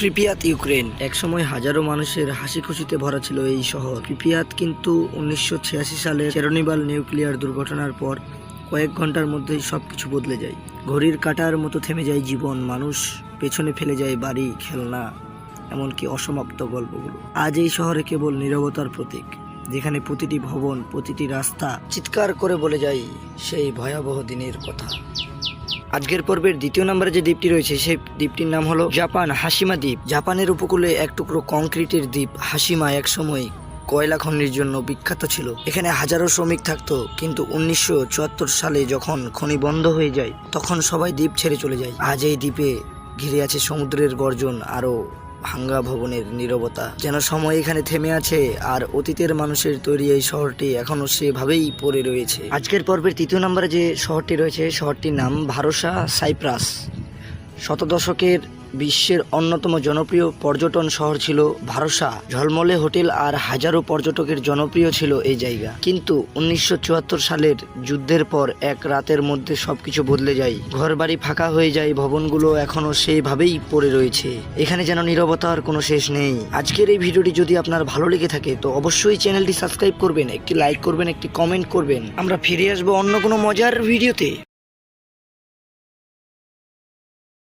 Pripyat Ukraine একসময় হাজারো মানুষের হাসি খুশিতে ভরা ছিল এই শহর। প্রিপিয়াত কিন্তু উনিশশো ছিয়াশি সালে চেরনিবাল নিউক্লিয়ার দুর্ঘটনার পর কয়েক ঘণ্টার মধ্যেই সব কিছু বদলে যায়। ঘড়ির কাটার মতো থেমে যায় জীবন, মানুষ পেছনে ফেলে যায় বাড়ি, খেলনা, এমনকি অসমাপ্ত গল্পগুলো। আজ এই শহরে কেবল নীরবতার প্রতীক, যেখানে প্রতিটি ভবন, প্রতিটি রাস্তা চিৎকার করে বলে যায় সেই ভয়াবহ দিনের কথা। আজকের পর্বের দ্বিতীয় নম্বরে যে দ্বীপটি রয়েছে, সেই দ্বীপটির নাম হলো জাপান, হাসিমা দ্বীপ। জাপানের উপকূলে এক টুকরো কংক্রিটের দ্বীপ, হাসিমা একসময় কয়লা খনির জন্য বিখ্যাত ছিল। এখানে হাজারো শ্রমিক থাকতো, কিন্তু উনিশশো চুয়াত্তর সালে যখন খনি বন্ধ হয়ে যায়, তখন সবাই দ্বীপ ছেড়ে চলে যায়। আজ এই দ্বীপে ঘিরে আছে সমুদ্রের গর্জন আরও ভাঙ্গা ভবনের নীরবতা। যেন সময় এখানে থেমে আছে আর অতীতের মানুষের তৈরি এই শহরটি এখনও সেভাবেই পড়ে রয়েছে। আজকের পর্বের তৃতীয় নম্বরে যে শহরটি রয়েছে, শহরটির নাম ভারসা সাইপ্রাস। শত দশকের বিশ্বের অন্যতম জনপ্রিয় পর্যটন শহর ছিল ভারসা। ঝলমলে হোটেল আর হাজারো পর্যটকের জনপ্রিয় ছিল এই জায়গা। কিন্তু উনিশশো চুয়াত্তর সালের যুদ্ধের পর এক রাতের মধ্যে সবকিছু বদলে যায়। ঘরবাড়ি ফাঁকা হয়ে যায়, ভবনগুলো এখনও সেইভাবেই পড়ে রয়েছে। এখানে যেন নীরবতার কোনো শেষ নেই। আজকের এই ভিডিওটি যদি আপনার ভালো লেগে থাকে, তো অবশ্যই চ্যানেলটি সাবস্ক্রাইব করবেন, একটি লাইক করবেন, একটি কমেন্ট করবেন। আমরা ফিরে আসব অন্য কোনো মজার ভিডিওতে।